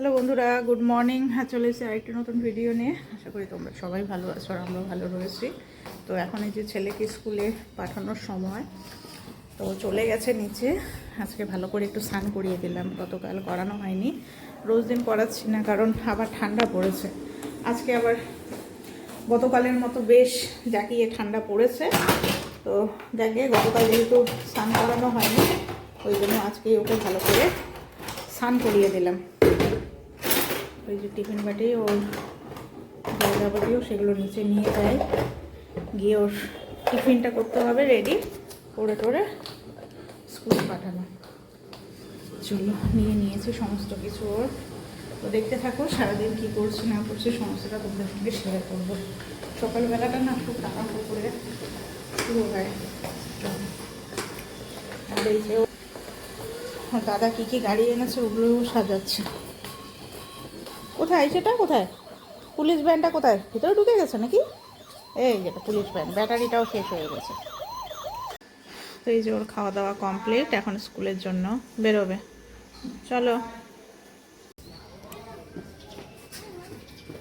Hello বন্ধুরা, good morning. হ্যাঁ চলে এসেছি আরেকটি নতুন ভিডিও নিয়ে। আশা করি তোমরা সবাই ভালো আছো আর আমরা ভালো রয়েছি। তো এখন এই যে ছেলেকে স্কুলে পাঠানোর সময়, তো চলে গেছে নিচে। আজকে ভালো করে একটু স্নান করিয়ে দিলাম। গতকাল করানো হয়নি। রোজ দিন করাচ্ছি না, কারণ আবার ঠান্ডা পড়েছে। আজকে আবার গতকালের মতো বেশ জাকিয়ে ঠান্ডা পড়েছে। তো যাকে গতকাল যেহেতু স্নান করানো হয়নি, ওই জন্য আজকে ওকে ভালো করে স্নান করিয়ে দিলাম। ওই যে টিফিন বাটি যা যাবতীয় সেগুলো নিচে নিয়ে যায়। গিয়ে ওর টিফিনটা করতে হবে রেডি করে টোরে স্কুলে পাঠানো। চলো, নিয়ে নিয়েছি সমস্ত কিছু ওর। তো দেখতে থাকো, সারাদিন কী করছি, না করছি, সমস্তটা তোমাদের শেয়ার করব। সকালবেলাটা না খুব তাড়াহুড়ো করে শুরু হয়। এই যে ও- দাদা কী কী গাড়ি এনেছে, ওগুলোও সাজাচ্ছে। কোথায়? সেটা কোথায়? পুলিশ ভ্যানটা কোথায়? ভিতরে ঢুকে গেছে নাকি? এই যেটা পুলিশ ভ্যান, ব্যাটারিটাও শেষ হয়ে গেছে। তো এই যে ওর খাওয়া দাওয়া কমপ্লিট এখন স্কুলের জন্য বেরোবে। চলো।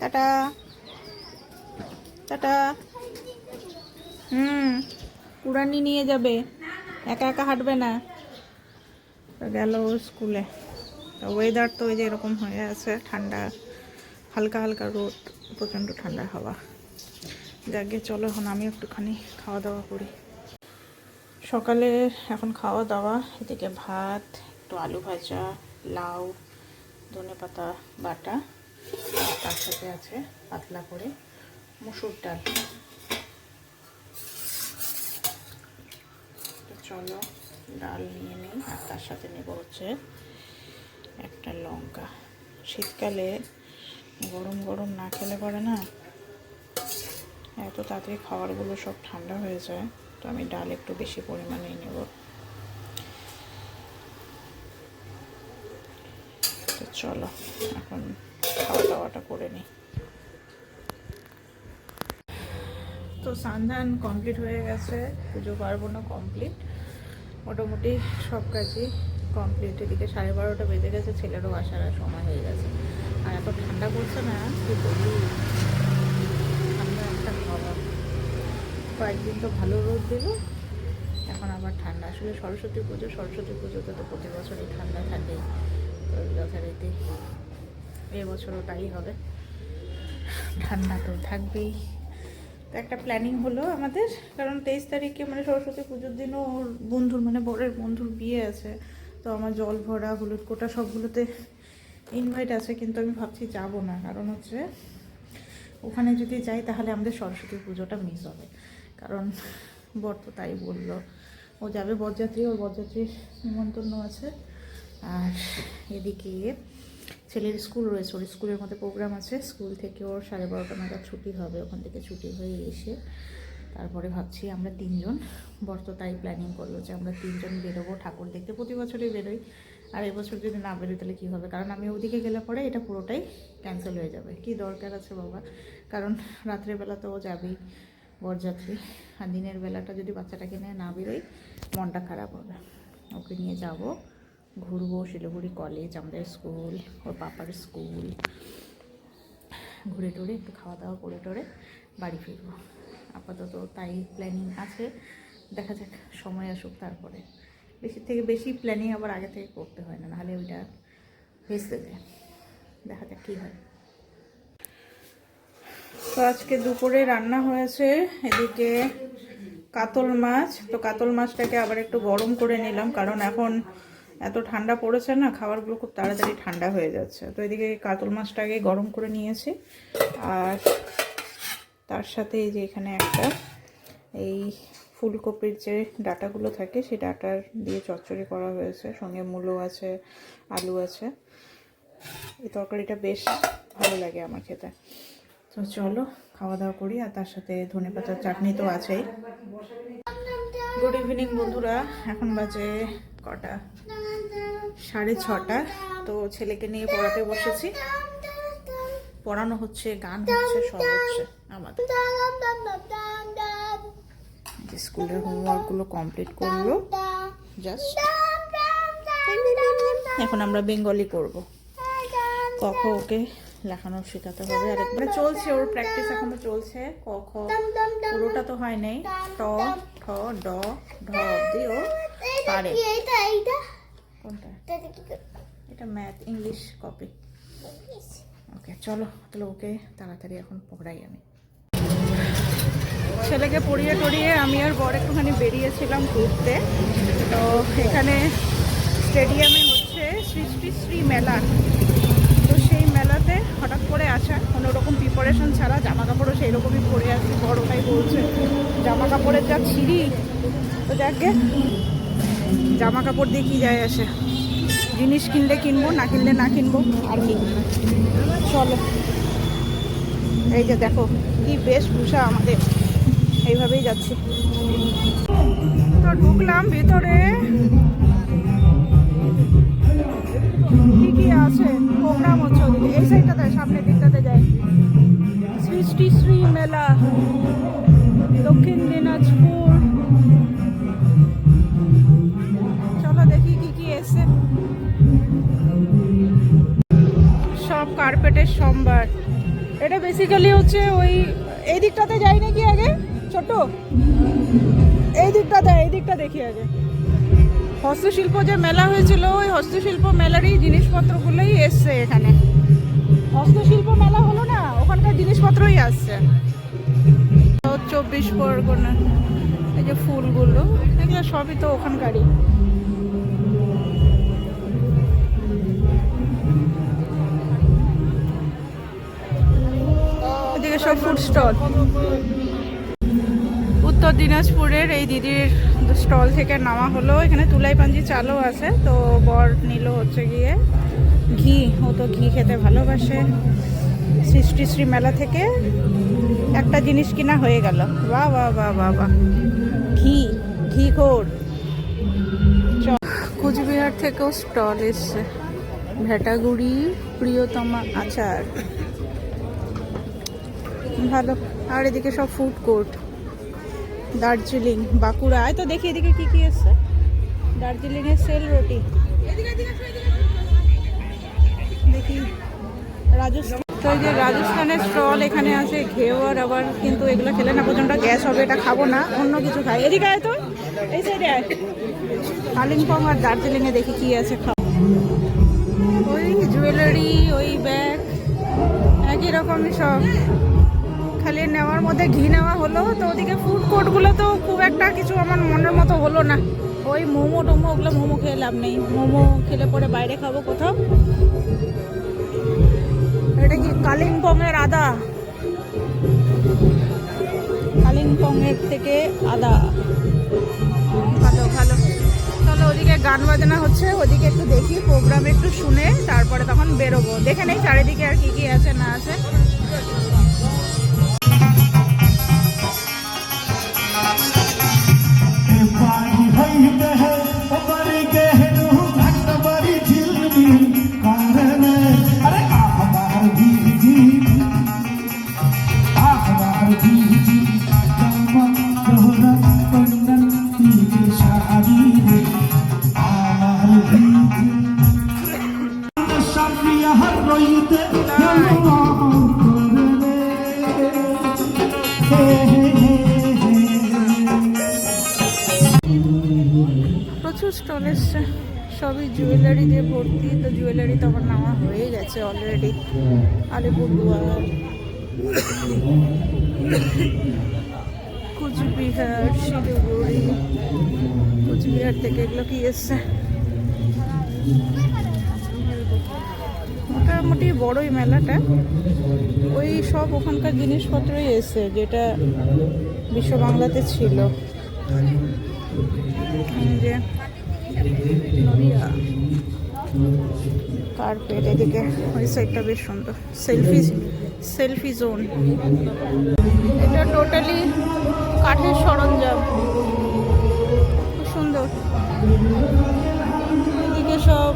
টাটা। টাটা। হুম পুরানি নিয়ে যাবে। একা একা হাঁটবে না। গেল স্কুলে। ওয়েদার তো ওই যে এরকম হয়ে আছে, ঠান্ডা, হালকা হালকা রোদ, প্রচণ্ড ঠান্ডা হাওয়া। যাকে চলো এখন আমি একটুখানি খাওয়া দাওয়া করি। সকালে এখন খাওয়া দাওয়া এদিকে ভাত, একটু আলু ভাজা, লাউ, ধনে পাতা বাটা, তার সাথে আছে পাতলা করে মুসুর ডাল। চলো ডাল নিয়ে নিই, আর তার সাথে নেব হচ্ছে লঙ্কা। শীতকালে গরম গরম না খেলে পরে না এত তাড়াতাড়ি খাবারগুলো সব ঠান্ডা হয়ে যায়, তো আমি ডাল একটু বেশি পরিমাণেই নেব। তো চলো, এখন খাওয়া দাওয়াটা করে নিই। তো সান্ধান কমপ্লিট হয়ে গেছে, পুজো পার্বণও কমপ্লিট। মোটামুটি সব কাজই কমপ্লিট এদিকে সাড়ে বারোটা বেজে গেছে, ছেলেরও আসার সময় হয়ে গেছে। আর এত ঠান্ডা পড়ছে না, কি বলি ঠান্ডা একটা খাওয়া কয়েকদিন তো ভালো রোদ দিল, এখন আবার ঠান্ডা। আসলে সরস্বতী পুজো, সরস্বতী পুজোতে তো প্রতি বছরই ঠান্ডা থাকে যথারীতি এবছরও তাই হবে। ঠান্ডা তো থাকবেই। তো একটা প্ল্যানিং হলো আমাদের, কারণ তেইশ তারিখে মানে সরস্বতী পুজোর দিনও ওর বন্ধুর মানে বরের বন্ধুর বিয়ে আছে। তো আমার জল ভরা, হলুদ কোটা সবগুলোতে ইনভাইট আছে, কিন্তু আমি ভাবছি যাব না। কারণ হচ্ছে ওখানে যদি যাই, তাহলে আমাদের সরস্বতী পুজোটা মিস হবে। কারণ বর তো তাই বলল। ও যাবে বরযাত্রী, ওর বরযাত্রীর নিমন্ত্রণ আছে। আর এদিকে ছেলের স্কুল রয়েছে, ওর স্কুলের মধ্যে প্রোগ্রাম আছে। স্কুল থেকে ওর সাড়ে বারোটা নাগাদ ছুটি হবে, ওখান থেকে ছুটি হয়ে এসে তারপরে ভাবছি আমরা তিনজন। বর তো তাই প্ল্যানিং করল যে আমরা তিনজন বেরোবো, ঠাকুর দেখতে। প্রতি বছরই বেরোই। আর এবছর যদি না বেরোই তাহলে কী হবে? কারণ আমি ওদিকে গেলে পরে এটা পুরোটাই ক্যান্সেল হয়ে যাবে। কি দরকার আছে বাবা? কারণ রাত্রেবেলা তো যাবেই, বরযাত্রী। আর দিনের বেলাটা যদি বাচ্চাটাকে নিয়ে না বেরোই, মনটা খারাপ হবে। ওকে নিয়ে যাব, ঘুরবো শিলিগুড়ি কলেজ আমাদের স্কুল ওর পাপার স্কুল ঘুরে টুরে একটু খাওয়া দাওয়া করে টোরে বাড়ি ফিরবো। আপাতত তাই প্ল্যানিং আছে। দেখা যাক, সময় আসুক তারপরে। বেশি, থেকে বেশি প্ল্যানিং আবার আগে থেকে করতে হয় না, নাহলে ওইটা ভেস্তে যায়। দেখা যাক কী হয়। তো আজকে দুপুরে রান্না হয়েছে এদিকে কাতল মাছ। তো কাতল মাছটাকে আবার একটু গরম করে নিলাম, কারণ এখন এত ঠান্ডা পড়েছে না, খাবারগুলো খুব তাড়াতাড়ি ঠান্ডা হয়ে যাচ্ছে। তো এদিকে কাতল মাছটাকে গরম করে নিয়েছি। আর তার সাথে এই যে এখানে একটা এই ফুলকপির যে ডাটাগুলো থাকে সেই ডাটার দিয়ে চচ্চড়ি করা হয়েছে। সঙ্গে মূলো আছে, আলু আছে। এই তরকারিটা বেশ ভালো লাগে আমার খেতে। তো চলো খাওয়া দাওয়া করি, আর তার সাথে ধনে পাতার চাটনি তো আছেই। গুড ইভিনিং বন্ধুরা। এখন বাজে কটা? সাড়ে ছটা। তো ছেলেকে নিয়ে পড়াতে বসেছি। পড়ানো হচ্ছে গান হচ্ছে সব হচ্ছে আমাদের। যে স্কুলের হোমওয়ার্কগুলো কমপ্লিট করল। জাস্ট এখন আমরা বেঙ্গলি করব। ক খ ওকে লেখানো শেখাতে হবে। আর মানে চলছে ওর প্র্যাকটিস এখনও চলছে। ক খ পুরোটা তো হয় নাই। ট ঠ ড ঢ অব্দি ও পারে। কোনটা? এটা ম্যাথ ইংলিশ কপি ওকে, চলো, তাহলে ওকে তাড়াতাড়ি এখন পড়াই আমি। ছেলেকে পড়িয়ে টড়িয়ে আমি আর বর একটুখানি বেরিয়েছিলাম ঘুরতে। তো এখানে স্টেডিয়ামে হচ্ছে সৃষ্টি শ্রী মেলা। তো সেই মেলাতে হঠাৎ করে আসা, কোনো রকম প্রিপারেশন ছাড়া জামা কাপড়ও সেই রকমই পরে আসি বড় ভাই বলছে জামা কাপড়ের যা ছিঁড়ি, তো যাকে জামা কাপড় দিয়ে কি যায় আসে? জিনিস কিনলে কিনবো, না কিনলে না কিনবো, আর কি। চলো। এই যে দেখো, কি বেশ ভূষা আমাদের। এইভাবেই যাচ্ছে। তো ঢুকলাম ভিতরে। কি কি আছে? প্রোগ্রাম হচ্ছে এই সাইডটা তাই সামনের দিকটাতে সম্ভার এটা বেসিক্যালি হচ্ছে ওই এই দিকটাতে যাই নাকি আগে? ছোট এই দিকটাতে এই দিকটা দেখি আগে। হস্তশিল্প যে মেলা হয়েছিল, ওই হস্তশিল্প মেলারই জিনিসপত্রগুলোই এসছে এখানে। হস্তশিল্প মেলা হলো না, ওখানকার জিনিসপত্রই আসছে। চব্বিশ পরগনা, এই যে ফুলগুলো, এগুলো সবই তো ওখানকারই। সব ফুড স্টল উত্তর দিনাজপুরের এই দিদির স্টল থেকে নামা হলো। এখানে তুলাই পাঞ্জি চালও আছে, তো বর নিল হচ্ছে গিয়ে ঘি। ও তো ঘি খেতে ভালোবাসে। সৃষ্টি শ্রী মেলা থেকে একটা জিনিস কিনা হয়ে গেল। বাহ বাহ বাহ বাহ বাহ। ঘি ঘি ঘোর। কুচবিহার থেকেও স্টল এসছে। ভেটাগুড়ি, প্রিয়তমা আচার। ভালো। আর এদিকে সব ফুড কোর্ট দার্জিলিং, বাঁকুড়া। আয় তো দেখি এদিকে কি কি এসছে দার্জিলিং এর সেল রুটি। দেখি। রাজস্থান তো এই যে রাজস্থানের স্টল এখানে আছে ঘেওয়ার আবার কিন্তু এগুলো খেলে না প্রচণ্ড গ্যাস হবে, এটা খাব না, অন্য কিছু খাই। এদিকে আয় তো। এই সাইডে আয়। কালিম্পং আর দার্জিলিংয়ে দেখি কি আছে খাও ওই জুয়েলারি ওই ব্যাগ একই রকমই সব। খালি নেওয়ার মধ্যে ঘি নেওয়া হলো, তো ওদিকে ফুড কোর্টগুলো তো খুব একটা কিছু আমার মনের মতো হলো না। ওই মোমো টোমো ওগুলো মোমো খেয়ে লাভ নেই। মোমো খেলে পরে বাইরে খাব কোথাও। এটা কি কালিম্পংয়ের আদা? কালিম্পংয়ের থেকে আদা। ভালো ভালো। চলো ওদিকে গান বাজনা হচ্ছে, ওদিকে একটু দেখি প্রোগ্রাম একটু শুনে তারপরে তখন বেরোবো। দেখে নেই চারিদিকে আর কি কি আছে না আছে। প্রচুর স্টল এসছে। সবই জুয়েলারি দিয়ে ভর্তি, তো জুয়েলারি তো আমার নেওয়া হয়ে গেছে অলরেডি আলিপুরদুয়ার, কুচবিহার, শিলিগুড়ি, কুচবিহার থেকে এগুলো কি এসছে? মোটামুটি বড়ই মেলাটা। ওই সব ওখানকার জিনিসপত্রই এসছে যেটা বিশ্ব বাংলাতে ছিল। যে কার্পেট এদিকে ওই সাইডটা বেশ সুন্দর। সেলফি সেলফি জোন এটা টোটালি কাঠের সরঞ্জাম। খুব সুন্দর। এদিকে সব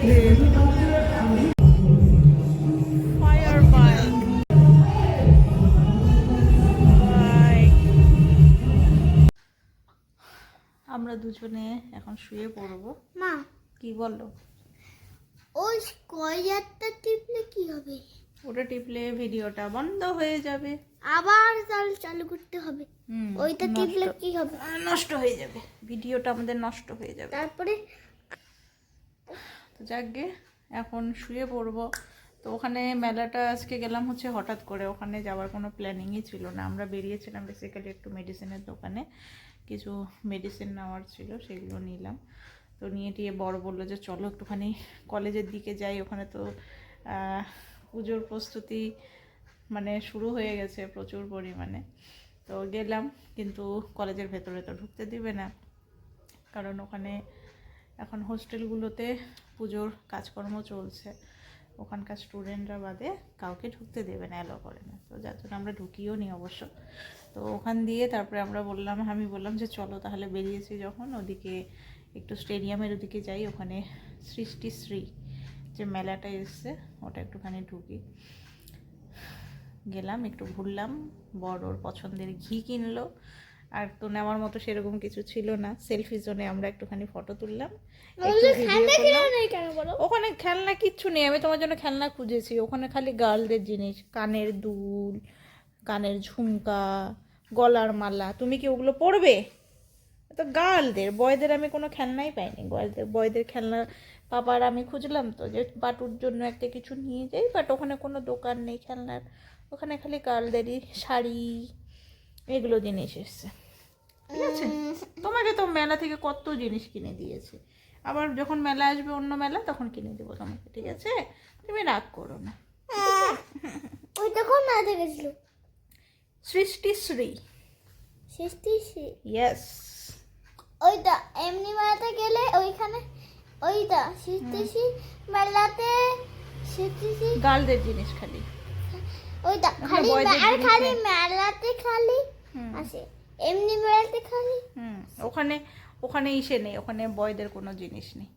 আমরা দুজনে এখন শুয়ে পড়ব। মা। কি বলো টিপলে কি হবে? ওটা টিপলে ভিডিওটা বন্ধ হয়ে যাবে। আবার চালু চালু করতে হবে। ওইটা টিপলে কি হবে? নষ্ট হয়ে যাবে। ভিডিওটা আমাদের নষ্ট হয়ে যাবে। তারপরে তো যাকগে, এখন শুয়ে পড়ব। তো ওখানে মেলাটা আজকে গেলাম হচ্ছে হঠাৎ করে, ওখানে যাওয়ার কোনো প্ল্যানিংই ছিল না। আমরা বেরিয়েছিলাম বেসিক্যালি একটু মেডিসিনের দোকানে, কিছু মেডিসিন নেওয়ার ছিল, সেগুলো নিলাম। তো নিয়ে টিয়ে বড় বলল যে, চলো একটুখানি কলেজের দিকে যাই, ওখানে তো পুজোর প্রস্তুতি মানে শুরু হয়ে গেছে প্রচুর পরিমাণে। তো গেলাম, কিন্তু কলেজের ভেতরে তো ঢুকতে দিবে না, কারণ ওখানে এখন হোস্টেলগুলোতে পুজোর কাজকর্ম চলছে। ওখানকার স্টুডেন্টরা বাদে কাউকে ঢুকতে দেবে না অ্যালো করে না। তো যার জন্য আমরা ঢুকিও নি অবশ্য। তো ওখান দিয়ে তারপরে আমরা বললাম, আমি বললাম যে চলো তাহলে বেরিয়েছি যখন ওদিকে একটু স্টেডিয়ামের ওদিকে যাই, ওখানে সৃষ্টিশ্রী যে মেলাটা এসছে, ওটা একটুখানি ঢুকি। গেলাম, একটু ঘুরলাম বড় ওর পছন্দের ঘি কিনলো আর তো নেওয়ার মতো সেরকম কিছু ছিল না। সেলফি জোনে আমরা একটুখানি ফটো তুললাম। ওখানে খেলনা কিচ্ছু নেই। আমি তোমার জন্য খেলনা খুঁজেছি। ওখানে খালি গার্লদের জিনিস কানের দুল কানের ঝুমকা গলার মালা। তুমি কি ওগুলো পরবে? তো গার্লদের বয়দের আমি কোনো খেলনাই পাইনি। বয়দের বয়দের খেলনা পাপার আমি খুঁজলাম তো যে বাটুর জন্য একটা কিছু নিয়ে যাই বাট ওখানে কোনো দোকান নেই খেলনার। ওখানে খালি গার্লদেরই শাড়ি এগুলো জিনিস এসছে। ঠিক আছে? তোমাকে তো মেলা থেকে কত জিনিস কিনে দিয়েছে। আবার যখন মেলা আসবে অন্য মেলা তখন কিনে দেবো তোমাকে ঠিক আছে? তুমি রাগ করো না। ওই তখন না দেখেছিল সৃষ্টিশ্রী সৃষ্টি ইয়েস ওইটা এমনি মেলাতে গেলে ওইখানে ওইটা সৃষ্টি মেলাতে সৃষ্টি গার্লদের জিনিস খালি। ওইটা খালি আর খালি মেলাতে খালি আসে। এমনি মেলাতে খালি? হুম ওখানে ওখানে ইসে নেই ওখানে বয়দের কোনো জিনিস নেই।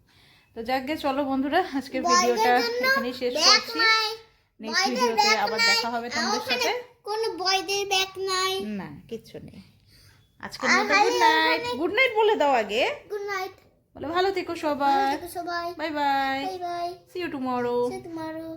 তো যাকগে চলো বন্ধুরা আজকের ভিডিওটা এখানেই শেষ করছি। নেক্সট ভিডিওতে আবার দেখা হবে তোমাদের সাথে। কোনো বয়দের ব্যাগ নাই। না কিচ্ছু নেই। আজকের মতো গুড নাইট গুড নাইট বলে দাও আগে। গুড নাইট বলে ভালো থেকো সবাই। সবাই। Bye bye bye bye see you tomorrow সে তোমারও